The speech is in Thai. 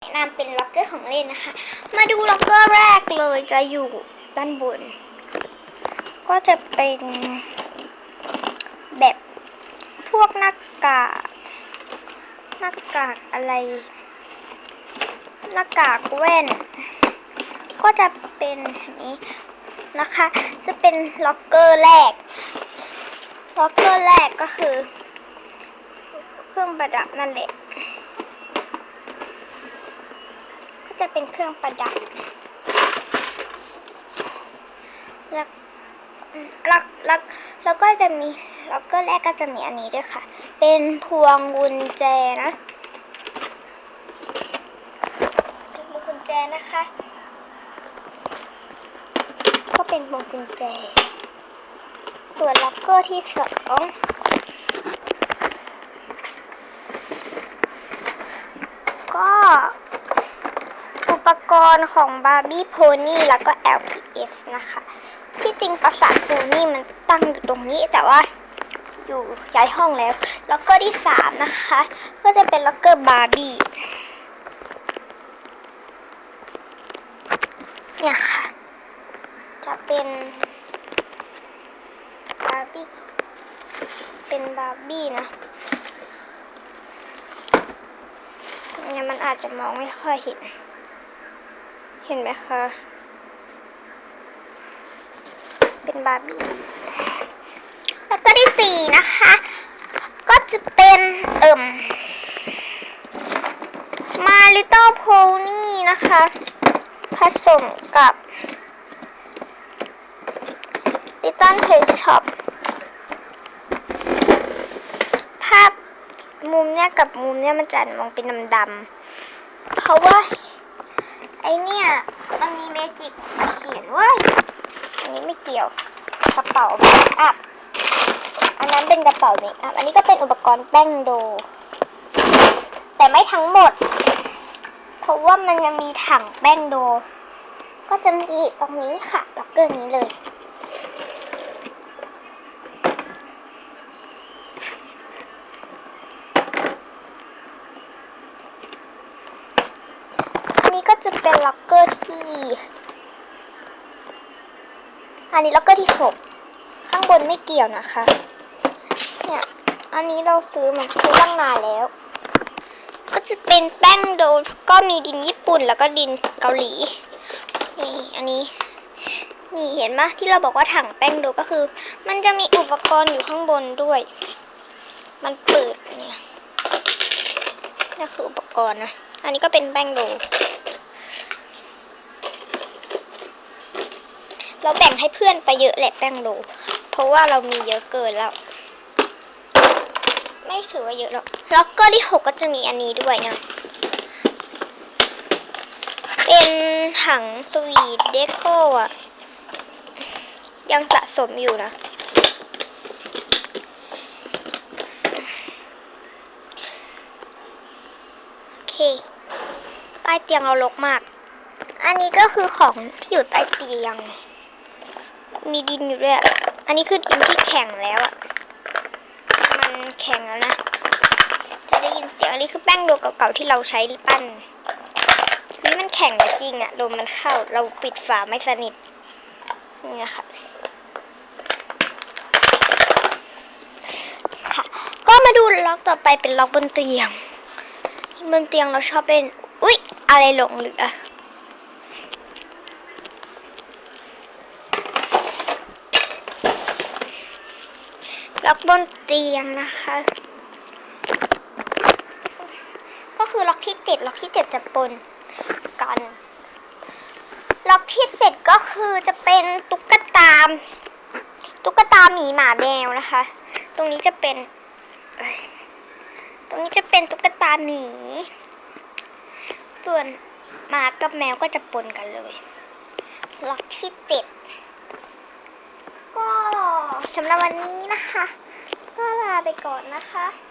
แนะนำเป็นล็อกเกอร์ของเล่นนะคะ มาดูล็อกเกอร์แรกเลยจะอยู่ด้านบน ก็จะเป็นแบบพวกหน้ากากหน้ากากอะไร หน้ากากแว่น ก็จะเป็นนนี้นะคะ จะเป็นล็อกเกอร์แรก ล็อกเกอร์แรกก็คือ เครื่องประดับนั่นแหละ จะเป็นเครื่องประดับ แล้วแล้วแล้วแล้วก็จะมีแล็อกเกอร์แรกก็จะมีอันนี้ด้วยค่ะ เป็นพวงกุญแจนะเป็นพวงกุญแจนะคะ ก็เป็นพวงกุญแจ ส่วนล็อกเกอร์ที่สองก็ ปกรณ์ของบาร์บี้โพนี่แล้วก็ LPS นะคะ ที่จริงปราสาทโพนี่มันตั้งอยู่ตรงนี้แต่ว่าอยู่ย้ายห้องแล้ว แล้วก็ที่สามนะคะ ก็จะเป็นล็อกเกอร์บาร์บี้เนี่ยค่ะ จะเป็นบาร์บี้เป็นบาร์บี้นะเนี่ยมันอาจจะมองไม่ค่อยเห็น ห็นไหมคะ เป็นบาร์บี้ แล้วก็ที่สี่นะคะ ก็จะเป็นเอิ่มมาลิต l โพนี่นะคะ ผสมกับลิตเติ้ลเพจช็อปภาพมุมเนี้ยกับมุมเนี้ยมันจะมองเป็นดำๆเพราะว่า เนี่ย มันมีเมจิกเขียนว่าอันนี้ไม่เกี่ยวกระเป๋าเมคอัพอันนั้นเป็นกระเป๋าเมคอัพอันนี้ก็เป็นอุปกรณ์แป้งโด แต่ไม่ทั้งหมด เพราะว่ามันยังมีถังแป้งโด ก็จะมีตรงนี้ค่ะล็อกเกอร์นี้เลย อันนี้ก็ จะเป็นล็อกเกอร์ที่ อันนี้ล็อกเกอร์ที่หกข้างบนไม่เกี่ยวนะคะ เนี่ย อันนี้เราซื้อมาซื้อตั้งนานแล้ว ก็จะเป็นแป้งโดก็มีดินญี่ปุ่นแล้วก็ดินเกาหลี นี่อันนี้ นี่เห็นไหมที่เราบอกว่าถังแป้งโดก็คือ มันจะมีอุปกรณ์อยู่ข้างบนด้วย มันเปิดเนี่ยนี่คืออุปกรณ์นะ อันนี้ก็เป็นแป้งโด เราแบ่งให้เพื่อนไปเยอะแหละแป้งโดเพราะว่าเรามีเยอะเกินแล้ว ไม่ถือว่าเยอะหรอกแล้วก็ที่หกก็จะมีอันนี้ด้วยนะเป็นถังสวีทเดโคอะ ยังสะสมอยู่นะโอเคใต้เตียงเรารกมาก อันนี้ก็คือของที่อยู่ใต้เตียง มีดินอยู่ด้วย อันนี้คือดินที่แข็งแล้วอะมันแข็งแล้วนะ จะได้ยินเสียง อันนี้คือแป้งโดเก่าๆที่เราใช้ปั้น นี่มันแข็งจริงอะลมมันเข้า เราปิดฝาไม่สนิท นี่ค่ะค่ะ ก็มาดูล็อกต่อไปเป็นล็อกบนเตียง บนเตียงเราชอบเป็น อุ๊ย อะไรหลงเหลืออก บนเตียงนะคะ ก็คือล็อกที่เจ็ดล็อกที่เจ็ดจะปนกัน ล็อกที่เจ็ดก็คือจะเป็นตุ๊กตาตุ๊กตาหมีหมาแมวนะคะ ตรงนี้จะเป็น ตรงนี้จะเป็นตุ๊กตาหมี ส่วนหมากับแมวก็จะปนกันเลย ล็อกที่เจ็ดก็สำหรับวันนี้นะคะ ก็ลาไปก่อนนะคะ